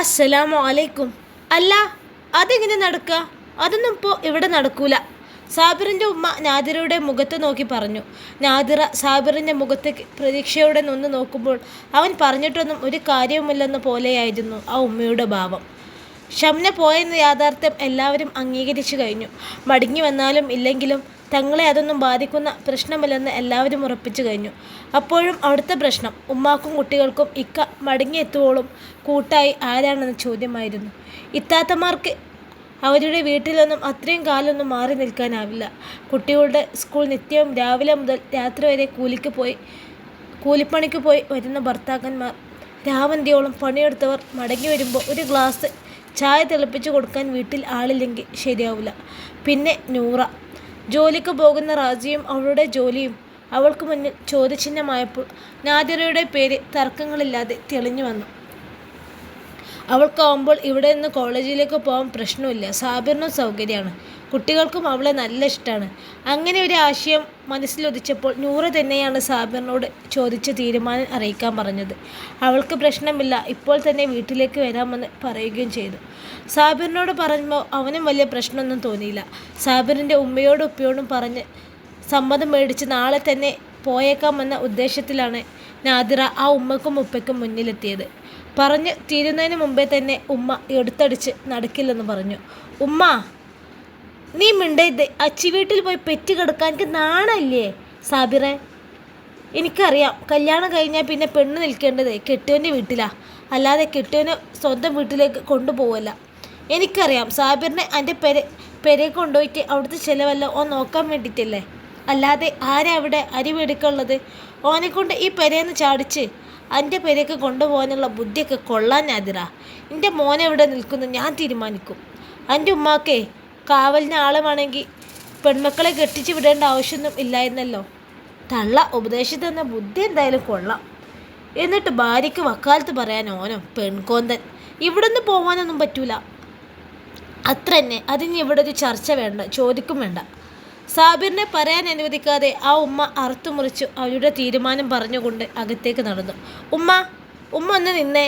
അസ്സലാമു അലൈക്കും. അല്ല അതെങ്ങനെ നടക്കുക അതൊന്നും ഇപ്പോൾ ഇവിടെ നടക്കൂല. സാബിറിന്റെ ഉമ്മ നാദിറയുടെ മുഖത്ത് നോക്കി പറഞ്ഞു. നാദിറ സാബിറിന്റെ മുഖത്ത് പ്രതീക്ഷയോടെ നിന്ന് നോക്കുമ്പോൾ അവൻ പറഞ്ഞിട്ടൊന്നും ഒരു കാര്യവുമില്ലെന്ന പോലെയായിരുന്നു ആ ഉമ്മയുടെ ഭാവം. ഷംന പോയെന്ന യാഥാർത്ഥ്യം എല്ലാവരും അംഗീകരിച്ചു കഴിഞ്ഞു. മടങ്ങി വന്നാലും ഇല്ലെങ്കിലും തങ്ങളെ അതൊന്നും ബാധിക്കുന്ന പ്രശ്നമില്ലെന്ന് എല്ലാവരും ഉറപ്പിച്ചു കഴിഞ്ഞു. അപ്പോഴും അവിടുത്തെ പ്രശ്നം ഉമ്മാക്കും കുട്ടികൾക്കും ഇക്ക മടങ്ങിയെത്തുവോളും കൂട്ടായി ആരാണെന്ന ചോദ്യമായിരുന്നു. ഇത്താത്തമാർക്ക് അവരുടെ വീട്ടിലൊന്നും അത്രയും കാലമൊന്നും മാറി നിൽക്കാനാവില്ല. കുട്ടികളുടെ സ്കൂൾ നിത്യവും രാവിലെ മുതൽ രാത്രി വരെ കൂലിക്ക് പോയി കൂലിപ്പണിക്ക് പോയി വരുന്ന ഭർത്താക്കന്മാർ. രാവന്തിയോളം പണിയെടുത്തവർ മടങ്ങി വരുമ്പോൾ ഒരു ഗ്ലാസ് ചായ തിളപ്പിച്ച് കൊടുക്കാൻ വീട്ടിൽ ആളില്ലെങ്കിൽ ശരിയാവില്ല പിന്നെ നൂറ. ജോലിക്ക് പോകുന്ന റാജിയും അവളുടെ ജോലിയും അവൾക്ക് മുന്നിൽ ചോദ്യചിഹ്നമായപ്പോൾ നാദിറയുടെ പേര് തർക്കങ്ങളില്ലാതെ തെളിഞ്ഞു വന്നു. അവൾക്കാവുമ്പോൾ ഇവിടെ നിന്ന് കോളേജിലേക്ക് പോകാൻ പ്രശ്നമില്ല സാബിറിനും സൗകര്യമാണ്. കുട്ടികൾക്കും അവളെ നല്ല ഇഷ്ടമാണ് അങ്ങനെ ഒരു ആശയം മനസ്സിലൊതിച്ചപ്പോൾ നൂറ് തന്നെയാണ് സാബിറിനോട് ചോദിച്ച തീരുമാനം അറിയിക്കാൻ പറഞ്ഞത്. അവൾക്ക് പ്രശ്നമില്ല ഇപ്പോൾ തന്നെ വീട്ടിലേക്ക് വരാമെന്ന് പറയുകയും ചെയ്തു. സാബിറിനോട് പറയുമ്പോൾ അവനും വലിയ പ്രശ്നമൊന്നും തോന്നിയില്ല. സാബിറിന്റെ ഉമ്മയോടും ഉപ്പയോടും പറഞ്ഞ് സമ്മതം മേടിച്ച് നാളെ തന്നെ പോയേക്കാമെന്ന ഉദ്ദേശത്തിലാണ് നാദിറ ആ ഉമ്മക്കും ഉപ്പയ്ക്കും മുന്നിലെത്തിയത്. പറഞ്ഞ് തീരുന്നതിന് മുമ്പേ തന്നെ ഉമ്മ എടുത്തടിച്ച് നടക്കില്ലെന്ന് പറഞ്ഞു. ഉമ്മ നീ മിണ്ടരുത് അച്ചി വീട്ടിൽ പോയി പെറ്റ് കിടക്കാൻ എനിക്ക് നാണല്ലേ? സാബിറെ എനിക്കറിയാം കല്യാണം കഴിഞ്ഞാൽ പിന്നെ പെണ്ണ് നിൽക്കേണ്ടത് കെട്ടുവന്റെ വീട്ടിലാ. അല്ലാതെ കെട്ടുവനെ സ്വന്തം വീട്ടിലേക്ക് കൊണ്ടുപോവല്ല. എനിക്കറിയാം സാബിറിനെ എന്റെ പെരെ പെരെ കൊണ്ടുപോയിട്ട് അവിടുത്തെ ചിലവല്ല ഓ നോക്കാൻ വേണ്ടിയിട്ടല്ലേ? അല്ലാതെ ആരാ അവിടെ അരി മേടിക്കുള്ളത് ഓനെ കൊണ്ട് ഈ പെരേന്ന് ചാടിച്ച് എന്റെ പെരേക്ക് കൊണ്ടുപോകാനുള്ള ബുദ്ധിയൊക്കെ കൊള്ളാൻ അതിരാ എന്റെ മോനെ ഇവിടെ നിൽക്കുന്നു ഞാൻ തീരുമാനിക്കും. എന്റെ ഉമ്മാക്കേ കാവലിന് ആളെ വേണമെങ്കിൽ പെൺമക്കളെ കെട്ടിച്ച് വിടേണ്ട ആവശ്യമൊന്നും ഇല്ലായിരുന്നല്ലോ. തള്ള ഉപദേശിച്ചു തന്ന ബുദ്ധി എന്തായാലും കൊള്ളാം. എന്നിട്ട് ഭാര്യയ്ക്ക് വക്കാലത്ത് പറയാൻ ഓനോ പെൺകോന്തൻ ഇവിടുന്ന് പോകാനൊന്നും പറ്റൂല. അത്ര തന്നെ അതിന് ഇവിടെ ഒരു ചർച്ച വേണ്ട ചോദിക്കും വേണ്ട. സാബിറിനെ പറയാൻ അനുവദിക്കാതെ ആ ഉമ്മ അറുത്തു മുറിച്ചു അവരുടെ തീരുമാനം പറഞ്ഞുകൊണ്ട് അകത്തേക്ക് നടന്നു. ഉമ്മ ഉമ്മ ഒന്ന് നിന്നേ.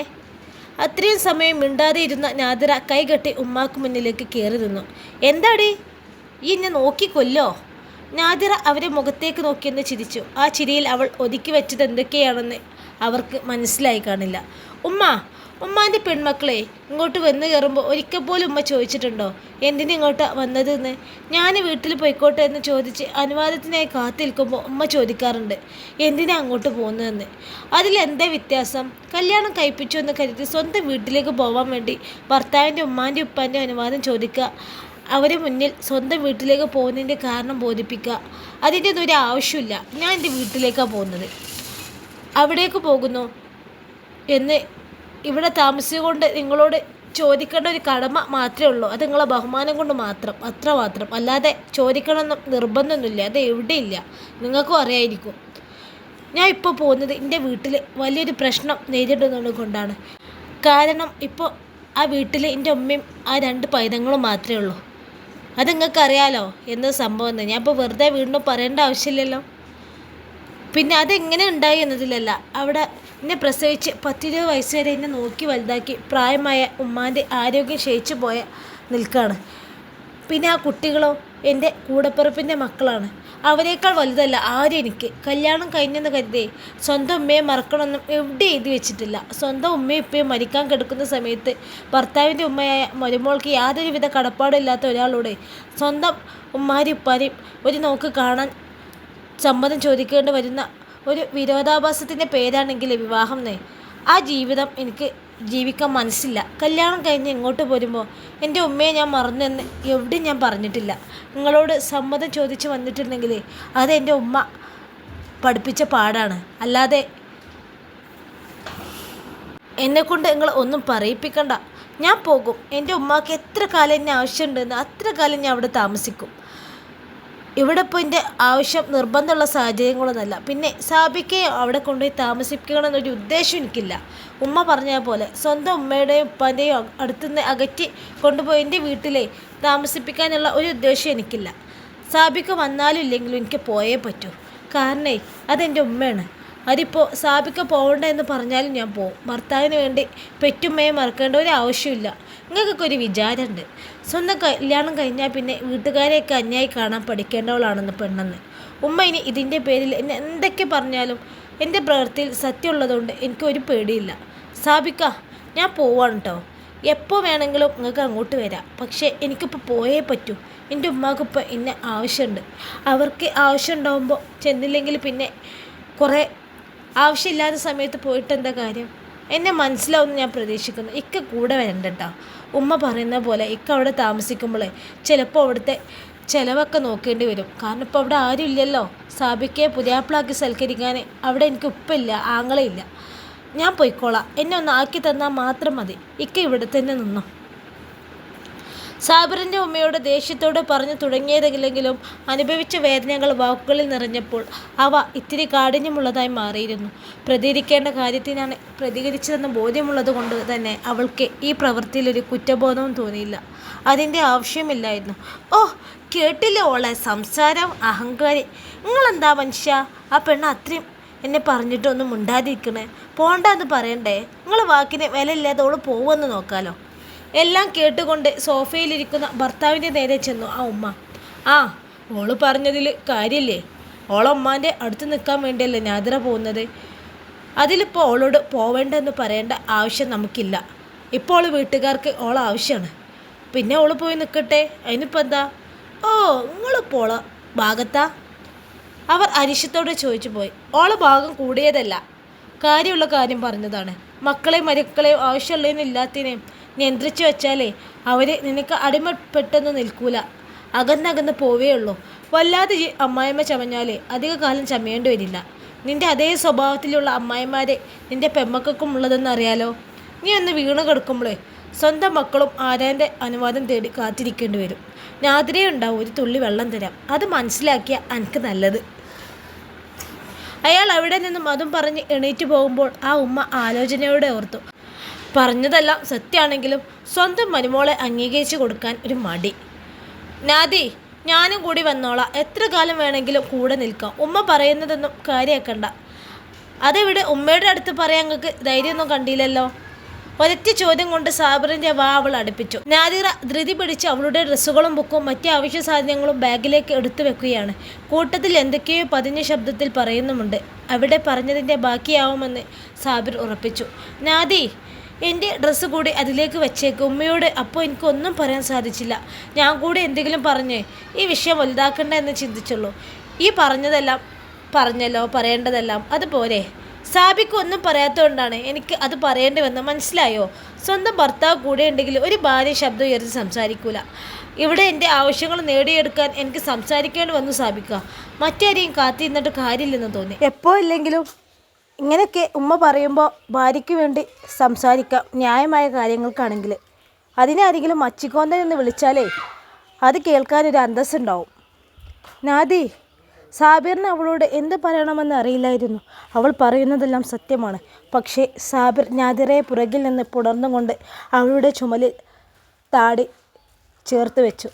അത്രയും സമയം മിണ്ടാതെ ഇരുന്ന നാദിറ കൈകെട്ടി ഉമ്മാക്ക് മുന്നിലേക്ക് കയറി നിന്നു. എന്താടി? ഈ എന്നെ നോക്കിക്കൊല്ലോ. നാദിറ അവരെ മുഖത്തേക്ക് നോക്കിയെന്ന് ചിരിച്ചു. ആ ചിരിയിൽ അവൾ ഒതുക്കി വെച്ചത് എന്തൊക്കെയാണെന്ന് അവർക്ക് മനസ്സിലായി കാണില്ല. ഉമ്മ ഉമ്മാന്റെ പെൺമക്കളെ ഇങ്ങോട്ട് വന്നു കയറുമ്പോൾ ഒരിക്കൽ പോലും ഉമ്മ ചോദിച്ചിട്ടുണ്ടോ? എന്തിനു ഇങ്ങോട്ട് വന്നതെന്ന്? ഞാൻ വീട്ടിൽ പോയിക്കോട്ടെ എന്ന് ചോദിച്ച് അനുവാദത്തിനായി കാത്തിരിക്കുമ്പോൾ ഉമ്മ ചോദിക്കാറുണ്ട് എന്തിനാ അങ്ങോട്ട് പോകുന്നതെന്ന് അതിലെന്താ വ്യത്യാസം? കല്യാണം കഴിപ്പിച്ചു എന്ന് കരുതി സ്വന്തം വീട്ടിലേക്ക് പോകാൻ വേണ്ടി ഭർത്താവിന്റെ ഉമ്മാന്റെ ഉപ്പാന്റെ അനുവാദം ചോദിക്കുക അവരെ മുന്നിൽ സ്വന്തം വീട്ടിലേക്ക് പോകുന്നതിന്റെ കാരണം ബോധിപ്പിക്കുക അതിന്റെ ഒന്നും ഒരു ആവശ്യമില്ല ഞാൻ എന്റെ വീട്ടിലേക്കാണ് പോകുന്നത്. അവിടേക്ക് പോകുന്നു എന്ന് ഇവിടെ താമസിച്ചുകൊണ്ട് നിങ്ങളോട് ചോദിക്കേണ്ട ഒരു കടമ മാത്രമേ ഉള്ളൂ. അത് നിങ്ങളെ ബഹുമാനം കൊണ്ട് മാത്രം അത്ര മാത്രം. അല്ലാതെ ചോദിക്കണമെന്നും നിർബന്ധമൊന്നുമില്ല. അത് എവിടെയില്ല. നിങ്ങൾക്കും അറിയായിരിക്കും. ഞാൻ ഇപ്പോൾ പോകുന്നത് എന്റെ വീട്ടിൽ വലിയൊരു പ്രശ്നം നേരിടുന്നത് കൊണ്ടാണ്. കാരണം ഇപ്പോൾ ആ വീട്ടിൽ എന്റെ ഉമ്മയും ആ രണ്ട് പൈതങ്ങളും മാത്രമേ ഉള്ളൂ. അത് നിങ്ങൾക്കറിയാലോ എന്ത് സംഭവം ഞാൻ ഇപ്പോൾ വെറുതെ വീണ്ടും പറയേണ്ട ആവശ്യമില്ലല്ലോ. പിന്നെ അതെങ്ങനെ ഉണ്ടായി എന്നതിലല്ല. അവിടെ എന്നെ പ്രസവിച്ച് പത്തിരുപത് വയസ്സ് വരെ എന്നെ നോക്കി വലുതാക്കി പ്രായമായ ഉമ്മാന്റെ ആരോഗ്യം ക്ഷയിച്ചു പോയ നിൽക്കുകയാണ് പിന്നെ ആ കുട്ടികളോ എന്റെ കൂടപ്പിറപ്പിന്റെ മക്കളാണ്. അവരേക്കാൾ വലുതല്ല ആരും എനിക്ക്. കല്യാണം കഴിഞ്ഞെന്ന് കരുതി സ്വന്തം ഉമ്മയെ മറക്കണമെന്നും എവിടെ എഴുതി വെച്ചിട്ടില്ല. സ്വന്തം ഉമ്മയും ഉപ്പയും മരിക്കാൻ കിടക്കുന്ന സമയത്ത് ഭർത്താവിന്റെ ഉമ്മയായ മരുമോൾക്ക് യാതൊരുവിധ കടപ്പാടില്ലാത്ത ഒരാളോട് സ്വന്തം ഉമ്മാരും ഉപ്പാരും ഒരു നോക്ക് കാണാൻ സമ്മതം ചോദിക്കേണ്ടി വരുന്ന ഒരു വിരോധാഭാസത്തിന്റെ പേരാണെങ്കിൽ വിവാഹം എന്നേ ആ ജീവിതം എനിക്ക് ജീവിക്കാൻ മനസ്സില്ല. കല്യാണം കഴിഞ്ഞ് ഇങ്ങോട്ട് പോരുമ്പോൾ എന്റെ ഉമ്മയെ ഞാൻ മറന്നെന്ന് എവിടെയും ഞാൻ പറഞ്ഞിട്ടില്ല. നിങ്ങളോട് സമ്മതം ചോദിച്ച് വന്നിട്ടുണ്ടെങ്കിൽ അത് എന്റെ ഉമ്മ പഠിപ്പിച്ച പാടാണ്. അല്ലാതെ എന്നെക്കൊണ്ട് നിങ്ങൾ ഒന്നും പറയിപ്പിക്കണ്ട. ഞാൻ പോകും. എന്റെ ഉമ്മാക്ക് എത്ര കാലം എന്നെ ആവശ്യമുണ്ടെന്ന് അത്ര കാലം ഞാൻ അവിടെ താമസിക്കും. ഇവിടെ ഇപ്പോൾ ഇതിന്റെ ആവശ്യം നിർബന്ധമുള്ള സാഹചര്യങ്ങളൊന്നുമല്ല. പിന്നെ സാബിക്ക് അവിടെ കൊണ്ടുപോയി താമസിപ്പിക്കണമെന്നൊരു ഉദ്ദേശം എനിക്കില്ല. ഉമ്മ പറഞ്ഞ പോലെ സ്വന്തം ഉമ്മയുടെയും ഉപ്പാന്റെയും അടുത്തുനിന്ന് അകറ്റി കൊണ്ടുപോയി എന്റെ വീട്ടിലെ താമസിപ്പിക്കാനുള്ള ഒരു ഉദ്ദേശം എനിക്കില്ല. സാബിക്ക് വന്നാലും ഇല്ലെങ്കിലും എനിക്ക് പോയേ പറ്റൂ. കാരണേ അതെന്റെ ഉമ്മയാണ്. അതിപ്പോൾ സാബിക്ക പോകണ്ട എന്ന് പറഞ്ഞാലും ഞാൻ പോകും ഭർത്താവിന് വേണ്ടി പെറ്റുമ്മയെ മറക്കേണ്ട ഒരു ആവശ്യമില്ല. നിങ്ങൾക്കൊക്കെ ഒരു വിചാരമുണ്ട്. സ്വന്തം കല്യാണം കഴിഞ്ഞാൽ പിന്നെ വീട്ടുകാരെയൊക്കെ അന്യായി കാണാൻ പഠിക്കേണ്ടവളാണെന്ന് പെണ്ണെന്ന്. ഉമ്മ ഇനി ഇതിന്റെ പേരിൽ എന്നെ എന്തൊക്കെ പറഞ്ഞാലും എന്റെ പ്രവൃത്തിയിൽ സത്യമുള്ളതുകൊണ്ട് എനിക്കൊരു പേടിയില്ല. സാബിക്ക ഞാൻ പോവാണ് കേട്ടോ എപ്പോൾ വേണമെങ്കിലും നിങ്ങൾക്ക് അങ്ങോട്ട് വരാം. പക്ഷേ എനിക്കിപ്പോൾ പോയേ പറ്റൂ. എന്റെ ഉമ്മാക്കിപ്പോൾ എന്നെ ആവശ്യമുണ്ട്. അവർക്ക് ആവശ്യം ഉണ്ടാകുമ്പോൾ ചെന്നില്ലെങ്കിൽ പിന്നെ കുറേ ആവശ്യമില്ലാത്ത സമയത്ത് പോയിട്ട് എന്താ കാര്യം? എന്നെ മനസ്സിലാവുമെന്ന് ഞാൻ പ്രതീക്ഷിക്കുന്നു. ഇക്ക കൂടെ വരണ്ട കേട്ടോ ഉമ്മ പറയുന്ന പോലെ ഇക്ക അവിടെ താമസിക്കുമ്പോഴേ ചിലപ്പോൾ അവിടുത്തെ ചിലവൊക്കെ നോക്കേണ്ടി വരും. കാരണം ഇപ്പോൾ അവിടെ ആരും ഇല്ലല്ലോ. സാബിക്കയെ പുതിയാപ്പിളാക്കി സൽക്കരിക്കാൻ അവിടെ എനിക്ക് ഉപ്പില്ല ആങ്ങളയില്ല ഞാൻ പോയിക്കോളാം. എന്നെ ഒന്ന് ആക്കി തന്നാൽ മാത്രം മതി. ഇക്ക ഇവിടെ തന്നെ നിന്നോ. സാബറിന്റെ ഉമ്മയോട് ദേഷ്യത്തോട് പറഞ്ഞു തുടങ്ങിയതെങ്കിലും അനുഭവിച്ച വേദനകൾ വാക്കുകളിൽ നിറഞ്ഞപ്പോൾ അവ ഇത്തിരി കാഠിന്യമുള്ളതായി മാറിയിരുന്നു. പ്രതികരിക്കേണ്ട കാര്യത്തിനാണ് പ്രതികരിച്ചതെന്ന് ബോധ്യമുള്ളത് കൊണ്ട് തന്നെ അവൾക്ക് ഈ പ്രവൃത്തിയിൽ ഒരു കുറ്റബോധവും തോന്നിയില്ല. അതിന്റെ ആവശ്യമില്ലായിരുന്നു. ഓ കേട്ടില്ല ഓളെ സംസാരം അഹങ്കാരി. നിങ്ങളെന്താ മനുഷ്യ? ആ പെണ്ണ് അത്രയും എന്നെ പറഞ്ഞിട്ടൊന്നും മിണ്ടാതിരിക്കണേ. പോണ്ടെന്ന് പറയണ്ടേ? നിങ്ങൾ വാക്കിന് വിലയില്ലാതെ ഓൾ പോവെന്ന് നോക്കാലോ. എല്ലാം കേട്ടുകൊണ്ട് സോഫയിലിരിക്കുന്ന ഭർത്താവിന്റെ നേരെ ചെന്നു. ആ ഉമ്മ ആ ഓൾ പറഞ്ഞതിൽ കാര്യമില്ലേ ഓളമ്മാന്റെ അടുത്ത് നിൽക്കാൻ വേണ്ടിയല്ലേ നാദിറ പോകുന്നത്? അതിലിപ്പോൾ ഓളോട് പോവേണ്ടെന്ന് പറയേണ്ട ആവശ്യം നമുക്കില്ല. ഇപ്പോൾ ഓൾ വീട്ടുകാർക്ക് ഓള ആവശ്യമാണ്. പിന്നെ ഓൾ പോയി നിൽക്കട്ടെ? അതിനിപ്പോൾ എന്താ? ഓ നിങ്ങളിപ്പോൾ ഭാഗത്താ? അവർ അരിശത്തോടെ ചോദിച്ചു പോയി. ഓളെ ഭാഗം കൂടിയതല്ല. കാര്യമുള്ള കാര്യം പറഞ്ഞതാണ്. മക്കളെയും മരുക്കളെയും ആവശ്യമുള്ളതിനും ഇല്ലാത്തതിനെയും നിയന്ത്രിച്ചു വെച്ചാലേ അവർ നിനക്ക് അടിമപ്പെട്ടൊന്നും നിൽക്കൂല. അകന്നകന്ന് പോവേ ഉള്ളൂ. വല്ലാതെ അമ്മായിമ്മ ചമഞ്ഞാലേ അധിക കാലം ചമയേണ്ടി വരില്ല. നിന്റെ അതേ സ്വഭാവത്തിലുള്ള അമ്മായിമാരെ നിന്റെ പെമ്മക്കും ഉള്ളതെന്ന് അറിയാലോ? നീ ഒന്ന് വീണ് കിടക്കുമ്പോഴേ സ്വന്തം മക്കളും ആരാന്റെ അനുവാദം തേടി കാത്തിരിക്കേണ്ടി വരും. നാതിരേ ഉണ്ടാവും ഒരു തുള്ളി വെള്ളം തരാം. അത് മനസ്സിലാക്കിയ എനിക്ക് നല്ലത്. അയാൾ അവിടെ നിന്നും അതും പറഞ്ഞ് എണീറ്റ് പോകുമ്പോൾ ആ ഉമ്മ ആലോചനയോടെ ഓർത്തു. പറഞ്ഞതെല്ലാം സത്യമാണെങ്കിലും സ്വന്തം മരുമോളെ അംഗീകരിച്ചു കൊടുക്കാൻ ഒരു മടി. നാദി ഞാനും കൂടി വന്നോളാം. എത്ര കാലം വേണമെങ്കിലും കൂടെ നിൽക്കാം. ഉമ്മ പറയുന്നതൊന്നും കാര്യമാക്കണ്ട അതെവിടെ? ഉമ്മയുടെ അടുത്ത് പറയാൻ നിങ്ങൾക്ക് ധൈര്യമൊന്നും കണ്ടില്ലല്ലോ? ഒരൊറ്റ ചോദ്യം കൊണ്ട് സാബറിന്റെ വാ അവൾ അടുപ്പിച്ചു. നാദിറ ധൃതി പിടിച്ച് അവളുടെ ഡ്രസ്സുകളും ബുക്കും മറ്റ് ആവശ്യ സാധനങ്ങളും ബാഗിലേക്ക് എടുത്തു വെക്കുകയാണ്. കൂട്ടത്തിൽ എന്തൊക്കെയോ പതിഞ്ഞ ശബ്ദത്തിൽ പറയുന്നുമുണ്ട്. അവിടെ പറഞ്ഞതിന്റെ ബാക്കിയാവുമെന്ന് സാബിർ ഉറപ്പിച്ചു. നാദി എന്റെ ഡ്രസ്സ് കൂടി അതിലേക്ക് വെച്ചേക്ക്. ഉമ്മയോട് അപ്പോൾ എനിക്കൊന്നും പറയാൻ സാധിച്ചില്ല. ഞാൻ കൂടി എന്തെങ്കിലും പറഞ്ഞ് ഈ വിഷയം വലുതാക്കണ്ട എന്ന് ചിന്തിച്ചുള്ളൂ. ഈ പറഞ്ഞതെല്ലാം പറഞ്ഞല്ലോ പറയേണ്ടതെല്ലാം അതുപോലെ സാബിക്ക് ഒന്നും പറയാത്തതുകൊണ്ടാണ് എനിക്ക് അത് പറയേണ്ടി മനസ്സിലായോ? സ്വന്തം ഭർത്താവ് കൂടെ ഉണ്ടെങ്കിൽ ഒരു ഭാര്യ ശബ്ദം ഉയർത്തി സംസാരിക്കൂല. ഇവിടെ എന്റെ ആവശ്യങ്ങൾ നേടിയെടുക്കാൻ എനിക്ക് സംസാരിക്കേണ്ടി വന്നു സാബിക്ക. മറ്റാരെയും കാത്തിരുന്നിട്ട് കാര്യമില്ലെന്ന് തോന്നി. എപ്പോ ഇല്ലെങ്കിലും ഇങ്ങനെയൊക്കെ ഉമ്മ പറയുമ്പോൾ ഭാര്യയ്ക്ക് വേണ്ടി സംസാരിക്കാം ന്യായമായ കാര്യങ്ങൾക്കാണെങ്കിൽ അതിനെ ആരെങ്കിലും മച്ചിക്കോന്തൻ എന്ന് വിളിച്ചാലേ അത് കേൾക്കാനൊരു അന്തസ്സുണ്ടാവും. നാദി സാബിറിന് അവളോട് എന്ത് പറയണമെന്ന് അറിയില്ലായിരുന്നു. അവൾ പറയുന്നതെല്ലാം സത്യമാണ്. പക്ഷേ സാബിർ നാദിറയെ പുറകിൽ നിന്ന് പുണർന്നുകൊണ്ട് അവളുടെ ചുമലിൽ താടി ചേർത്ത് വെച്ചു.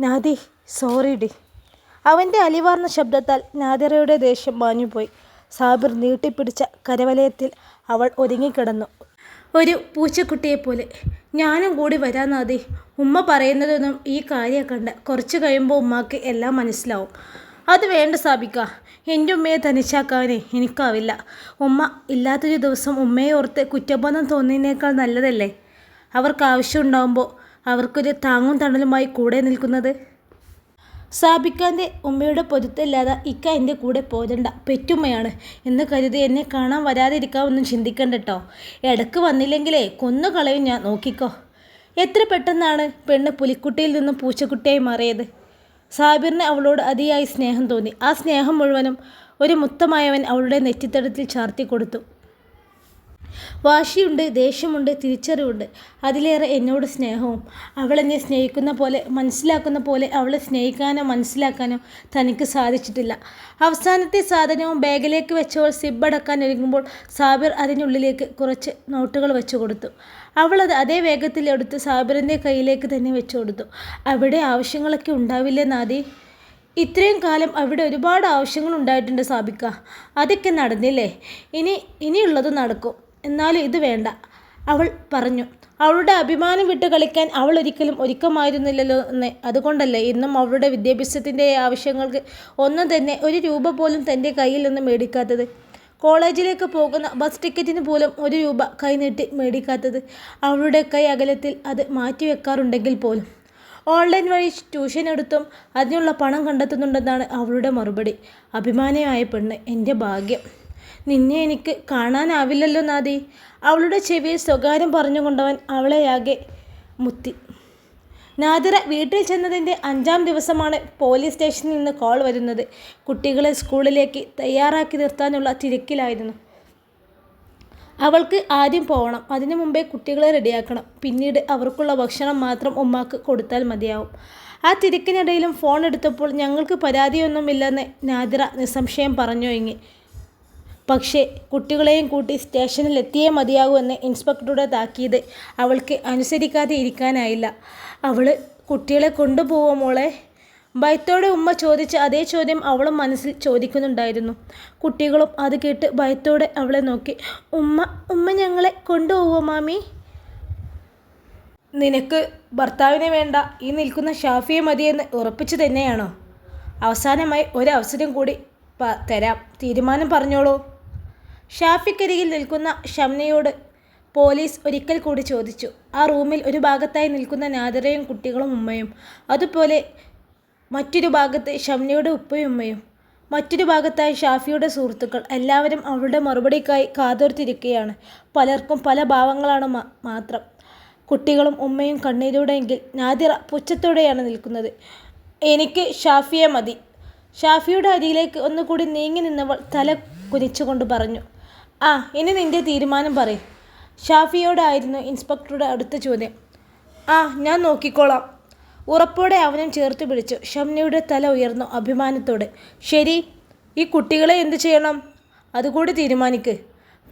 നാദി സോറി ഡി. അവന്റെ അലിവാർന്ന ശബ്ദത്താൽ നാദിറയുടെ ദേഷ്യം മാഞ്ഞുപോയി. സാബിർ നീട്ടിപ്പിടിച്ച കരവലയത്തിൽ അവൾ ഒരുങ്ങിക്കിടന്നു ഒരു പൂച്ചക്കുട്ടിയെപ്പോലെ ഞാനും കൂടി വരാനാതെ ഉമ്മ പറയുന്നതൊന്നും ഈ കാര്യം കണ്ട് കുറച്ച് കഴിയുമ്പോൾ ഉമ്മാക്ക് എല്ലാം മനസ്സിലാവും. അത് വേണ്ട സാബിക്ക. എന്റെ ഉമ്മയെ തനിച്ചാക്കാനേ എനിക്കാവില്ല. ഉമ്മ ഇല്ലാത്തൊരു ദിവസം ഉമ്മയെ ഓർത്ത് കുറ്റബോധം തോന്നിയതിനേക്കാൾ നല്ലതല്ലേ? അവർക്ക് ആവശ്യമുണ്ടാകുമ്പോൾ അവർക്കൊരു താങ്ങും തണലുമായി കൂടെ നിൽക്കുന്നത് സാബിക്കാന്റെ ഉമ്മയുടെ പൊരുത്തല്ലാതെ ഇക്ക എന്റെ കൂടെ പോരണ്ട പെറ്റുമ്മയാണ്. എന്ന് കരുതി എന്നെ കാണാൻ വരാതിരിക്കാമെന്നും ചിന്തിക്കണ്ട കേട്ടോ ഇടയ്ക്ക് വന്നില്ലെങ്കിലേ കൊന്നു കളയും ഞാൻ നോക്കിക്കോ. എത്ര പെട്ടെന്നാണ് പെണ്ണ് പുലിക്കുട്ടിയിൽ നിന്നും പൂച്ചക്കുട്ടിയായി മാറിയത്. സാബിറിന് അവളോട് അതിയായി സ്നേഹം തോന്നി. ആ സ്നേഹം മുഴുവനും ഒരു മുത്തമായവൻ അവളുടെ നെറ്റിത്തടത്തിൽ ചാർത്തി കൊടുത്തു. വാശിയുണ്ട് ദേഷ്യമുണ്ട് തിരിച്ചറിവുണ്ട്. അതിലേറെ എന്നോട് സ്നേഹവും. അവളെന്നെ സ്നേഹിക്കുന്ന പോലെ മനസ്സിലാക്കുന്ന പോലെ അവളെ സ്നേഹിക്കാനോ മനസ്സിലാക്കാനോ തനിക്ക് സാധിച്ചിട്ടില്ല. അവസാനത്തെ സാധനവും ബാഗിലേക്ക് വെച്ചവൾ സിബടക്കാൻ ഒരുങ്ങുമ്പോൾ സാബിർ അതിനുള്ളിലേക്ക് കുറച്ച് നോട്ടുകൾ വെച്ചു കൊടുത്തു. അവളത് അതേ വേഗത്തിൽ എടുത്ത് സാബിറിന്റെ കയ്യിലേക്ക് തന്നെ വെച്ചു കൊടുത്തു. അവിടെ ആവശ്യങ്ങളൊക്കെ ഉണ്ടാവില്ലേ നാദി? ഇത്രയും കാലം അവിടെ ഒരുപാട് ആവശ്യങ്ങൾ ഉണ്ടായിട്ടുണ്ട് സാബിക്ക. അതൊക്കെ നടന്നില്ലേ? ഇനി ഇനിയുള്ളത് നടക്കും. എന്നാലും ഇത് വേണ്ട. അവൾ പറഞ്ഞു അവളുടെ അഭിമാനം വിട്ട് കളിക്കാൻ അവൾ ഒരിക്കലും ഒരുക്കമായിരുന്നില്ലല്ലോ എന്ന്. അതുകൊണ്ടല്ലേ ഇന്നും അവളുടെ വിദ്യാഭ്യാസത്തിന്റെ ആവശ്യങ്ങൾക്ക് ഒന്നും തന്നെ ഒരു രൂപ പോലും തന്റെ കയ്യിൽ നിന്ന് മേടിക്കാത്തത്? കോളേജിലേക്ക് പോകുന്ന ബസ് ടിക്കറ്റിന് പോലും ഒരു രൂപ കൈനീട്ടി മേടിക്കാത്തത്? അവളുടെ കൈ അകലത്തിൽ അത് മാറ്റിവെക്കാറുണ്ടെങ്കിൽ പോലും. ഓൺലൈൻ വഴി ട്യൂഷൻ എടുത്തും അതിനുള്ള പണം കണ്ടെത്തുന്നുണ്ടെന്നാണ് അവളുടെ മറുപടി. അഭിമാനിയായ പെണ്ണ് എന്റെ ഭാഗ്യം. നിന്നെ എനിക്ക് കാണാനാവില്ലല്ലോ നാദി. അവളുടെ ചെവിയിൽ സ്വകാര്യം പറഞ്ഞുകൊണ്ടവൻ അവളെയാകെ മുത്തി. നാദിറ വീട്ടിൽ ചെന്നതിന്റെ അഞ്ചാം ദിവസമാണ് പോലീസ് സ്റ്റേഷനിൽ നിന്ന് കോൾ വരുന്നത്. കുട്ടികളെ സ്കൂളിലേക്ക് തയ്യാറാക്കി നിർത്താനുള്ള തിരക്കിലായിരുന്നു. അവൾക്ക് ആദ്യം പോകണം അതിനു മുമ്പേ കുട്ടികളെ റെഡിയാക്കണം. പിന്നീട് അവർക്കുള്ള ഭക്ഷണം മാത്രം ഉമ്മാക്ക് കൊടുത്താൽ മതിയാവും. ആ തിരക്കിനിടയിലും ഫോൺ എടുത്തപ്പോൾ ഞങ്ങൾക്ക് പരാതിയൊന്നുമില്ലെന്ന് നാദിറ നിസ്സംശയം പറഞ്ഞു എങ്ങി പക്ഷേ കുട്ടികളെയും കൂട്ടി സ്റ്റേഷനിൽ എത്തിയേ മതിയാകൂ എന്ന് ഇൻസ്പെക്ടറുടെ താക്കീത് അവൾക്ക് അനുസരിക്കാതെ ഇരിക്കാനായില്ല. അവൾ കുട്ടികളെ കൊണ്ടുപോവോ മോളെ? ഭയത്തോടെ ഉമ്മ ചോദിച്ച അതേ ചോദ്യം അവളും മനസ്സിൽ ചോദിക്കുന്നുണ്ടായിരുന്നു. കുട്ടികളും അത് കേട്ട് ഭയത്തോടെ അവളെ നോക്കി ഉമ്മ ഉമ്മ ഞങ്ങളെ കൊണ്ടുപോവോ മാമി? നിനക്ക് ഭർത്താവിനെ വേണ്ട. ഈ നിൽക്കുന്ന ഷാഫിയെ മതിയെന്ന് ഉറപ്പിച്ചു തന്നെയാണോ? അവസാനമായി ഒരവസരം കൂടി തരാം. തീരുമാനം പറഞ്ഞോളൂ. ഷാഫിക്കരികിൽ നിൽക്കുന്ന ഷംനയോട് പോലീസ് ഒരിക്കൽ കൂടി ചോദിച്ചു. ആ റൂമിൽ ഒരു ഭാഗത്തായി നിൽക്കുന്ന നാദരയും കുട്ടികളും ഉമ്മയും. അതുപോലെ മറ്റൊരു ഭാഗത്ത് ഷംനയുടെ ഉപ്പയും ഉമ്മയും. മറ്റൊരു ഭാഗത്തായി ഷാഫിയുടെ സുഹൃത്തുക്കൾ. എല്ലാവരും അവളുടെ മറുപടിക്കായി കാതോർത്തിരിക്കുകയാണ്. പലർക്കും പല ഭാവങ്ങളാണ് മാത്രം. കുട്ടികളും ഉമ്മയും കണ്ണീരോടെയെങ്കിൽ നാദിറ പുച്ഛത്തോടെയാണ് നിൽക്കുന്നത്. എനിക്ക് ഷാഫിയെ മതി. ഷാഫിയുടെ അരിയിലേക്ക് ഒന്നുകൂടി നീങ്ങി നിന്നവൾ തല കുനിച്ചുകൊണ്ട് പറഞ്ഞു. ആ ഇനി നിന്റെ തീരുമാനം പറ ഷാഫിയോടായിരുന്നു ഇൻസ്പെക്ടറുടെ അടുത്ത ചോദ്യം. ആ ഞാൻ നോക്കിക്കോളാം. ഉറപ്പോടെ അവനും ചേർത്ത് പിടിച്ചു. ഷംനയുടെ തല ഉയർന്നു അഭിമാനത്തോടെ. ശരി ഈ കുട്ടികളെ എന്തു ചെയ്യണം? അതുകൂടി തീരുമാനിക്ക്.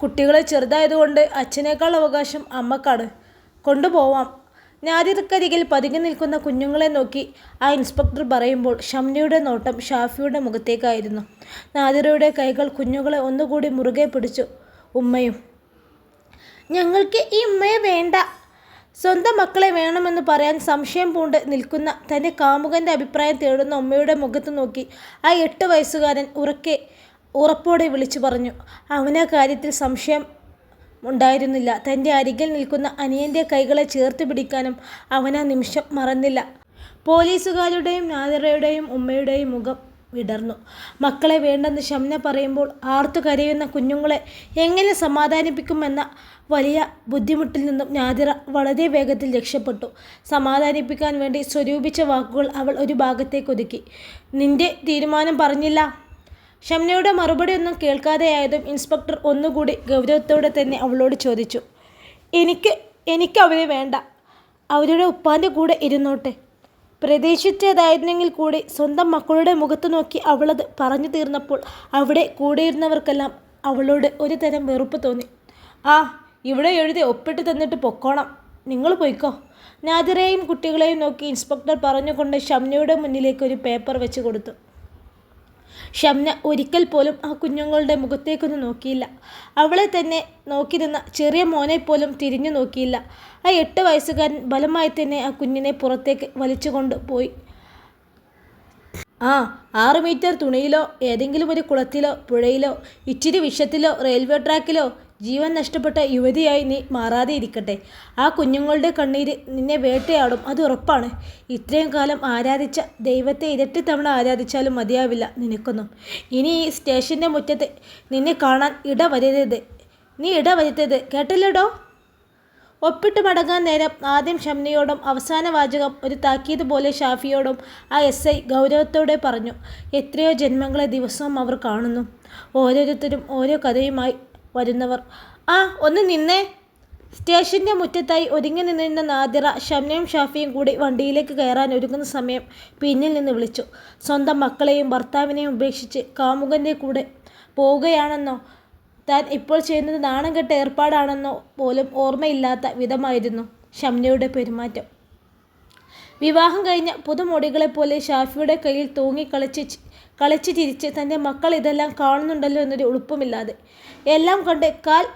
കുട്ടികളെ ചെറുതായതുകൊണ്ട് അച്ഛനേക്കാൾ അവകാശം അമ്മക്കാണ്. കൊണ്ടുപോവാം. നാദിർക്കരികിൽ പതുങ്ങി നിൽക്കുന്ന കുഞ്ഞുങ്ങളെ നോക്കി ആ ഇൻസ്പെക്ടർ പറയുമ്പോൾ ഷംനയുടെ നോട്ടം ഷാഫിയുടെ മുഖത്തേക്കായിരുന്നു. നാദിറയുടെ കൈകൾ കുഞ്ഞുങ്ങളെ ഒന്നുകൂടി മുറുകെ പിടിച്ചു. ഉമ്മയും ഞങ്ങൾക്ക് ഈ ഉമ്മയെ വേണ്ട. സ്വന്തം മക്കളെ വേണമെന്ന് പറയാൻ സംശയം പൂണ്ട് നിൽക്കുന്ന തന്റെ കാമുകന്റെ അഭിപ്രായം തേടുന്ന ഉമ്മയുടെ മുഖത്ത് നോക്കി ആ എട്ട് വയസ്സുകാരൻ ഉറക്കെ ഉറപ്പോടെ വിളിച്ചു പറഞ്ഞു. അവനാ കാര്യത്തിൽ സംശയം ഉണ്ടായിരുന്നില്ല. തന്റെ അരികിൽ നിൽക്കുന്ന അനിയന്റെ കൈകളെ ചേർത്ത് പിടിക്കാനും അവനാ നിമിഷം മറന്നില്ല. പോലീസുകാരുടെയും നാദിറയുടെയും ഉമ്മയുടെയും മുഖം വിടർന്നു. മക്കളെ വേണ്ടെന്ന് ഷംന പറയുമ്പോൾ ആർത്തു കരയുന്ന കുഞ്ഞുങ്ങളെ എങ്ങനെ സമാധാനിപ്പിക്കുമെന്ന വലിയ ബുദ്ധിമുട്ടിൽ നിന്നും നാദിറ വളരെ വേഗത്തിൽ രക്ഷപ്പെട്ടു. സമാധാനിപ്പിക്കാൻ വേണ്ടി സ്വരൂപിച്ച വാക്കുകൾ അവൾ ഒരു ഭാഗത്തേക്ക് ഒതുക്കി. നിന്റെ തീരുമാനം പറഞ്ഞില്ല. ഷംനയുടെ മറുപടി ഒന്നും കേൾക്കാതെയായതും ഇൻസ്പെക്ടർ ഒന്നുകൂടി ഗൗരവത്തോടെ തന്നെ അവളോട് ചോദിച്ചു എനിക്ക് എനിക്ക് അവരെ വേണ്ട. അവരുടെ ഉപ്പാന്റെ കൂടെ ഇരുന്നോട്ടെ. പ്രതീക്ഷിച്ചതായിരുന്നെങ്കിൽ കൂടി സ്വന്തം മക്കളുടെ മുഖത്ത് നോക്കി അവളത് പറഞ്ഞു തീർന്നപ്പോൾ അവിടെ കൂടെയിരുന്നവർക്കെല്ലാം അവളോട് ഒരു തരം വെറുപ്പ് തോന്നി. ആ ഇവിടെ എഴുതി ഒപ്പിട്ട് തന്നിട്ട് പൊക്കോണം. നിങ്ങൾ പോയിക്കോ. നാദിറയെയും കുട്ടികളെയും നോക്കി ഇൻസ്പെക്ടർ പറഞ്ഞുകൊണ്ട് ഷംനയുടെ മുന്നിലേക്ക് ഒരു പേപ്പർ വെച്ച് കൊടുത്തു. ഷംന ഒരിക്കൽ പോലും ആ കുഞ്ഞുങ്ങളുടെ മുഖത്തേക്കൊന്നും നോക്കിയില്ല. അവളെ തന്നെ നോക്കി നിന്ന ചെറിയ മോനെ പോലും തിരിഞ്ഞു നോക്കിയില്ല. ആ എട്ട് വയസ്സുകാരൻ ബലമായി തന്നെ ആ കുഞ്ഞിനെ പുറത്തേക്ക് വലിച്ചുകൊണ്ട് പോയി. ആ ആറ് മീറ്റർ തുണിയിലോ ഏതെങ്കിലും ഒരു കുളത്തിലോ പുഴയിലോ ഇച്ചിരി വിഷത്തിലോ റെയിൽവേ ട്രാക്കിലോ ജീവൻ നഷ്ടപ്പെട്ട യുവതിയായി നീ മാറാതെ ഇരിക്കട്ടെ. ആ കുഞ്ഞുങ്ങളുടെ കണ്ണീര് നിന്നെ വേട്ടയാടും. അത് ഉറപ്പാണ്. ഇത്രയും കാലം ആരാധിച്ച ദൈവത്തെ ഇരട്ടി തവണ ആരാധിച്ചാലും മതിയാവില്ല നിനക്കൊന്നും. ഇനി ഈ സ്റ്റേഷന്റെ മുറ്റത്ത് നിന്നെ കാണാൻ ഇടവരരുത്. നീ ഇടവരുത്തരുത്. കേട്ടില്ലടോ? ഒപ്പിട്ട് മടങ്ങാൻ നേരം ആദ്യം ഷംനയോടും അവസാന വാചകം ഒരു താക്കീത് പോലെ ഷാഫിയോടും ആ എസ് ഐ ഗൗരവത്തോടെ പറഞ്ഞു. എത്രയോ ജന്മങ്ങളെ ദിവസവും അവർ കാണുന്നു. ഓരോരുത്തരും ഓരോ കഥയുമായി വരുന്നവർ. ആ ഒന്ന് നിന്നേ. സ്റ്റേഷന്റെ മുറ്റത്തായി ഒരുങ്ങി നിന്നിരുന്ന നാദിറ ഷംനയും ഷാഫിയും കൂടി വണ്ടിയിലേക്ക് കയറാൻ ഒരുങ്ങുന്ന സമയം പിന്നിൽ നിന്ന് വിളിച്ചു. സ്വന്തം മക്കളെയും ഭർത്താവിനെയും ഉപേക്ഷിച്ച് കാമുകന്റെ കൂടെ പോവുകയാണെന്നോ താൻ ഇപ്പോൾ ചെയ്യുന്നത് നാണം കെട്ട ഏർപ്പാടാണെന്നോ പോലും ഓർമ്മയില്ലാത്ത വിധമായിരുന്നു ഷംനയുടെ പെരുമാറ്റം. വിവാഹം കഴിഞ്ഞ പുതുമൊടികളെപ്പോലെ ഷാഫിയുടെ കയ്യിൽ തൂങ്ങി കളിച്ച് ചിരിച്ച് തന്റെ മക്കൾ ഇതെല്ലാം കാണുന്നുണ്ടല്ലോ എന്നൊരു ഉളുപ്പുമില്ലാതെ. എല്ലാം കണ്ട് കാൽ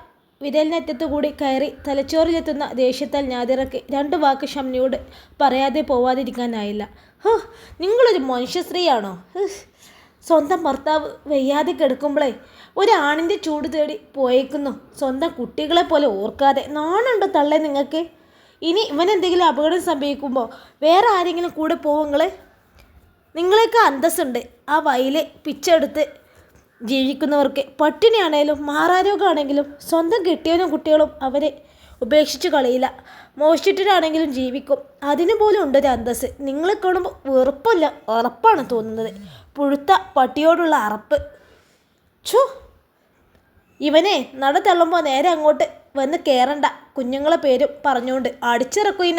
വിരലിനറ്റത്തു കൂടി കയറി തലച്ചോറിലെത്തുന്ന ദേഷ്യത്താൽ ഞാതിറക്ക് രണ്ട് വാക്ക് ഷംനയോട് പറയാതെ പോവാതിരിക്കാനായില്ല. ഹോ നിങ്ങളൊരു മനുഷ്യസ്ത്രീയാണോ. സ്വന്തം ഭർത്താവ് വയ്യാതെ കിടക്കുമ്പോഴേ ഒരാണിന്റെ ചൂട് തേടി പോയേക്കുന്നു. സ്വന്തം കുട്ടികളെ പോലെ ഓർക്കാതെ നാണുണ്ടോ തള്ളേ നിങ്ങൾക്ക്? ഇനി ഇവനെന്തെങ്കിലും അപകടം സംഭവിക്കുമ്പോൾ വേറെ ആരെങ്കിലും കൂടെ പോവുങ്ങളെ നിങ്ങളെയൊക്കെ അന്തസ്സുണ്ട്. ആ വയൽ പിച്ചെടുത്ത് ജീവിക്കുന്നവർക്ക് പട്ടിണിയാണേലും മാറാരോഗമാണെങ്കിലും സ്വന്തം കെട്ടിയവനും കുട്ടികളും അവരെ ഉപേക്ഷിച്ച് കളയില്ല. മോഷ്ടിച്ചിട്ടാണെങ്കിലും ജീവിക്കും. അതിന് പോലും ഉണ്ടൊരു അന്തസ്സ്. നിങ്ങളെ കാണുമ്പോൾ വെറുപ്പല്ല ഉറപ്പാണ് തോന്നുന്നത്. പുഴുത്ത പട്ടിയോടുള്ള അറപ്പ്. ഛോ. ഇവനെ നട തള്ളുമ്പോൾ നേരെ അങ്ങോട്ട് വന്ന് കയറണ്ട കുഞ്ഞുങ്ങളെ പേരും പറഞ്ഞുകൊണ്ട് അടിച്ചിറക്കും ഈ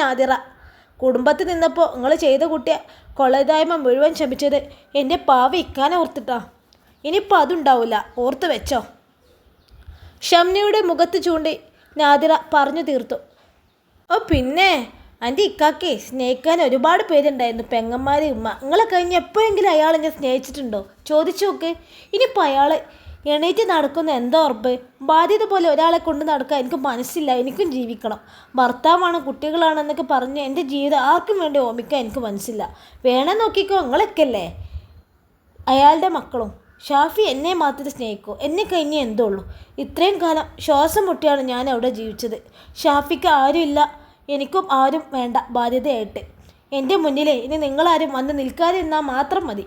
കുടുംബത്തിൽ നിന്നപ്പോൾ നിങ്ങൾ ചെയ്ത കുട്ടിയെ കൊള്ളതായ്മ മുഴുവൻ ക്ഷമിച്ചത് എന്റെ പാവ ഇക്കാനെ ഓർത്തിട്ടാ. ഇനിയിപ്പോൾ അതുണ്ടാവില്ല ഓർത്ത് വെച്ചോ. ഷംനയുടെ മുഖത്ത് ചൂണ്ടി നാദിറ പറഞ്ഞു തീർത്തു. ഓ പിന്നെ എന്റെ ഇക്കാക്കെ സ്നേഹിക്കാൻ ഒരുപാട് പേരുണ്ടായിരുന്നു. പെങ്ങന്മാരെ ഉമ്മ. നിങ്ങളെ കഴിഞ്ഞ് എപ്പോഴെങ്കിലും അയാൾ എന്നെ സ്നേഹിച്ചിട്ടുണ്ടോ? ചോദിച്ചു നോക്ക്. ഇനിയിപ്പോൾ അയാൾ എണീറ്റ് നടക്കുന്ന എന്താ ഉറപ്പ്? ബാധ്യത പോലെ ഒരാളെ കൊണ്ട് നടക്കാൻ എനിക്ക് മനസ്സില്ല. എനിക്കും ജീവിക്കണം. ഭർത്താവാണ് കുട്ടികളാണെന്നൊക്കെ പറഞ്ഞ് എന്റെ ജീവിതം ആർക്കും വേണ്ടി ഓമിക്കാൻ എനിക്ക് മനസ്സില്ല. വേണം നോക്കിക്കോ നിങ്ങളൊക്കെയല്ലേ? അയാളുടെ മക്കളും. ഷാഫി എന്നെ മാത്രം സ്നേഹിക്കൂ. എന്നെ കഴിഞ്ഞ് എന്തോ ഉള്ളൂ ഇത്രയും കാലം ശ്വാസം മുട്ടിയാണ് ഞാൻ അവിടെ ജീവിച്ചത്. ഷാഫിക്ക് ആരുമില്ല. എനിക്കും ആരും വേണ്ട ബാധ്യതയായിട്ട്. എന്റെ മുന്നിലെ ഇനി നിങ്ങളാരും വന്ന് നിൽക്കാതിരുന്നാൽ മാത്രം മതി.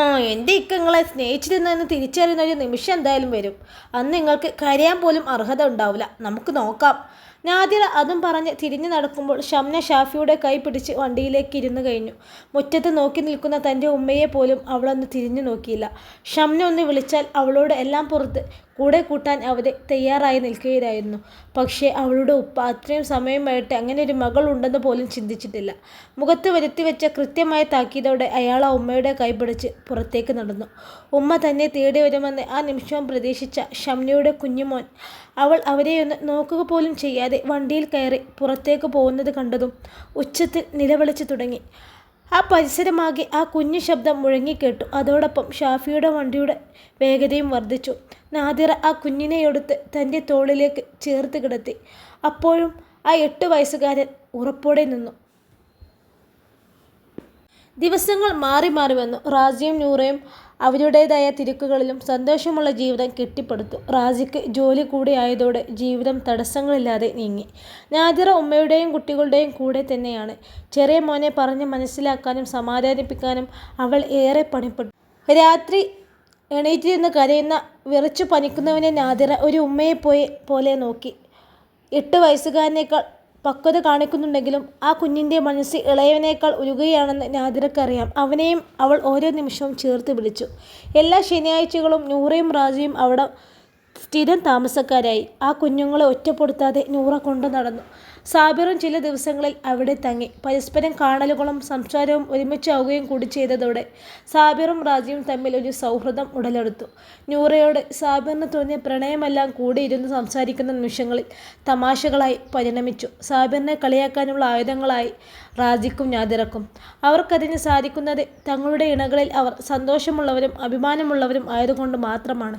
ആ എന്റെ ഇക്കങ്ങളെ സ്നേഹിച്ചിരുന്നതെന്ന് തിരിച്ചറിയുന്ന ഒരു നിമിഷം എന്തായാലും വരും. അന്ന് നിങ്ങൾക്ക് കരയാൻ പോലും അർഹത ഉണ്ടാവില്ല. നമുക്ക് നോക്കാം. നാദിറ അതും പറഞ്ഞ് തിരിഞ്ഞു നടക്കുമ്പോൾ ഷംന ഷാഫിയുടെ കൈ പിടിച്ച് വണ്ടിയിലേക്ക് ഇരുന്നു കഴിഞ്ഞു. മുറ്റത്ത് നോക്കി നിൽക്കുന്ന തന്റെ ഉമ്മയെ പോലും അവളൊന്ന് തിരിഞ്ഞു നോക്കിയില്ല. ഷംന ഒന്ന് വിളിച്ചാൽ അവളോട് എല്ലാം പുറത്ത് കൂടെ കൂട്ടാൻ അവരെ തയ്യാറായി നിൽക്കുകയായിരുന്നു. പക്ഷേ അവളുടെ ഉപ്പ അത്രയും സമയമായിട്ട് അങ്ങനെ ഒരു മകൾ ഉണ്ടെന്ന് പോലും ചിന്തിച്ചിട്ടില്ല. മുഖത്ത് വരുത്തി വെച്ച കൃത്യമായ താക്കീതോടെ അയാൾ ആ ഉമ്മയുടെ കൈ പിടിച്ച് പുറത്തേക്ക് നടന്നു. ഉമ്മ തന്നെ തേടി വരുമെന്ന് ആ നിമിഷവും പ്രതീക്ഷിച്ച ഷംനയുടെ കുഞ്ഞുമോൻ. അവൾ അവരെയൊന്ന് നോക്കുക പോലും ചെയ്യാതെ വണ്ടിയിൽ കയറി പുറത്തേക്ക് പോകുന്നത് കണ്ടതും ഉച്ചത്തിൽ നിലവിളിച്ചു തുടങ്ങി. ആ പരിസരമാകെ ആ കുഞ്ഞു ശബ്ദം മുഴങ്ങിക്കേട്ടു. അതോടൊപ്പം ഷാഫിയുടെ വണ്ടിയുടെ വേഗതയും വർദ്ധിച്ചു. നാദിറ ആ കുഞ്ഞിനെ എടുത്ത് തന്റെ തോളിലേക്ക് ചേർത്ത് കിടത്തി. അപ്പോഴും ആ എട്ട് വയസ്സുകാരൻ ഉറപ്പോടെ നിന്നു. ദിവസങ്ങൾ മാറി മാറി വന്നു. റാസിയും നൂറയും അവരുടേതായ തിരക്കുകളിലും സന്തോഷമുള്ള ജീവിതം കെട്ടിപ്പടുത്തു. റാസിക്ക് ജോലി കൂടി ആയതോടെ ജീവിതം തടസ്സങ്ങളില്ലാതെ നീങ്ങി. നാദിറ ഉമ്മയുടെയും കുട്ടികളുടെയും കൂടെ തന്നെയാണ്. ചെറിയ മോനെ പറഞ്ഞ് മനസ്സിലാക്കാനും സമാധാനിപ്പിക്കാനും അവൾ ഏറെ പണിപ്പെട്ടു. രാത്രി എണീറ്റിരുന്ന് കരയുന്ന വിറച്ചു പനിക്കുന്നവനെ നാദിറ ഒരു ഉമ്മയെ പോയി പോലെ നോക്കി. എട്ട് വയസ്സുകാരനേക്കാൾ പക്വത കാണിക്കുന്നുണ്ടെങ്കിലും ആ കുഞ്ഞിന്റെ മനസ്സ് ഇളയവനേക്കാൾ ഉരുകയാണെന്ന് നാദിറക്കറിയാം അവനെയും അവൾ ഓരോ നിമിഷവും ചേർത്ത് വിളിച്ചു. എല്ലാ ശനിയാഴ്ചകളും നൂറയും റാജയും അവിടെ സ്ഥിരം താമസക്കാരായി. ആ കുഞ്ഞുങ്ങളെ ഒറ്റപ്പെടുത്താതെ നൂറ കൊണ്ടു നടന്നു. സാബിറും ചില ദിവസങ്ങളിൽ അവിടെ തങ്ങി. പരസ്പരം കാണലുകളും സംസാരവും ഒരുമിച്ചാവുകയും കൂടി ചെയ്തതോടെ സാബിറും റാജിയും തമ്മിൽ ഒരു സൗഹൃദം ഉടലെടുത്തു. നൂറയോട് സാബിറിന് തോന്നിയ പ്രണയമെല്ലാം കൂടിയിരുന്ന് സംസാരിക്കുന്ന നിമിഷങ്ങളിൽ തമാശകളായി പരിണമിച്ചു. സാബിറിനെ കളിയാക്കാനുള്ള ആയുധങ്ങളായി റാജിക്കും ഞാതിറക്കും അവർക്കതിന് സാധിക്കുന്നത് തങ്ങളുടെ ഇണകളിൽ അവർ സന്തോഷമുള്ളവരും അഭിമാനമുള്ളവരും ആയതുകൊണ്ട് മാത്രമാണ്.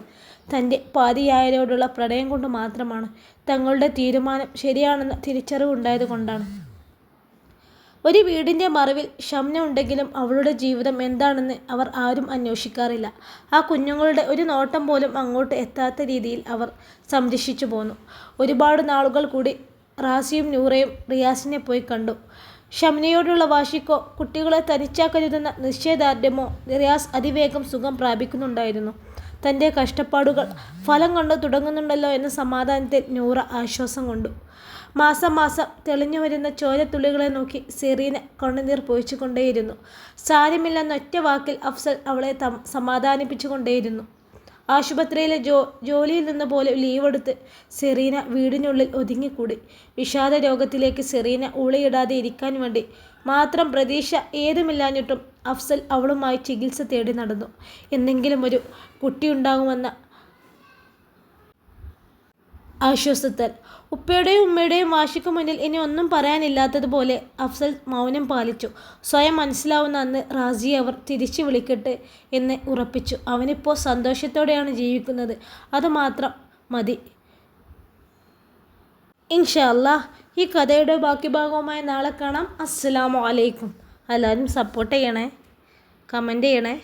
തന്റെ പാതിയായരോടുള്ള പ്രണയം കൊണ്ട് മാത്രമാണ് തങ്ങളുടെ തീരുമാനം ശരിയാണെന്ന തിരിച്ചറിവുണ്ടായത് കൊണ്ടാണ്. ഒരു വീടിന്റെ മറവിൽ ഷംന ഉണ്ടെങ്കിലും അവളുടെ ജീവിതം എന്താണെന്ന് അവർ ആരും അന്വേഷിക്കാറില്ല. ആ കുഞ്ഞുങ്ങളുടെ ഒരു നോട്ടം പോലും അങ്ങോട്ട് എത്താത്ത രീതിയിൽ അവർ സംരക്ഷിച്ചു പോന്നു. ഒരുപാട് നാളുകൾ കൂടി റാസിയും നൂറയും റിയാസിനെ പോയി കണ്ടു. ഷംനയോടുള്ള വാശിക്കോ കുട്ടികളെ തനിച്ചാക്കരുതെന്ന നിശ്ചയദാർഢ്യമോ റിയാസ് അതിവേഗം സുഖം പ്രാപിക്കുന്നുണ്ടായിരുന്നു. തന്റെ കഷ്ടപ്പാടുകൾ ഫലം കണ്ടു തുടങ്ങുന്നുണ്ടല്ലോ എന്ന സമാധാനത്തിൽ നൂറ ആശ്വാസം കൊണ്ടു. മാസം മാസം തെളിഞ്ഞു വരുന്ന ചോരത്തുള്ളികളെ നോക്കി സെറീന കണ്ണുനീർ സാരമില്ലെന്ന ഒറ്റ വാക്കിൽ അഫ്സൽ അവളെ തം സമാധാനിപ്പിച്ചു കൊണ്ടേയിരുന്നു ആശുപത്രിയിലെ ജോ ജോലിയിൽ നിന്ന് പോലെ ലീവെടുത്ത് സെറീന വീടിനുള്ളിൽ ഒതുങ്ങിക്കൂടി. വിഷാദ രോഗത്തിലേക്ക് സെറീന ഉളിയിടാതെ ഇരിക്കാൻ വേണ്ടി മാത്രം പ്രതീക്ഷ ഏതുമില്ലാഞ്ഞിട്ടും അഫ്സൽ അവളുമായി ചികിത്സ തേടി നടന്നു. എന്തെങ്കിലും ഒരു കുട്ടിയുണ്ടാകുമെന്ന ആശ്വാസത്താൽ. ഉപ്പയുടെയും ഉമ്മയുടെയും വാശിക്ക് മുന്നിൽ ഇനി ഒന്നും പറയാനില്ലാത്തതുപോലെ അഫ്സൽ മൗനം പാലിച്ചു. സ്വയം മനസ്സിലാവുന്ന അന്ന് റാസിയെ അവർ തിരിച്ചു വിളിക്കട്ടെ എന്ന് ഉറപ്പിച്ചു. അവനിപ്പോൾ സന്തോഷത്തോടെയാണ് ജീവിക്കുന്നത്. അതുമാത്രം മതി. ഇൻഷാ അല്ലാ ഈ കഥയുടെ ബാക്കി ഭാഗവുമായി നാളെ കാണാം. അസ്സലാമു അലൈക്കും. എല്ലാവരും സപ്പോർട്ട് ചെയ്യണേ. കമന്റ് ചെയ്യണേ.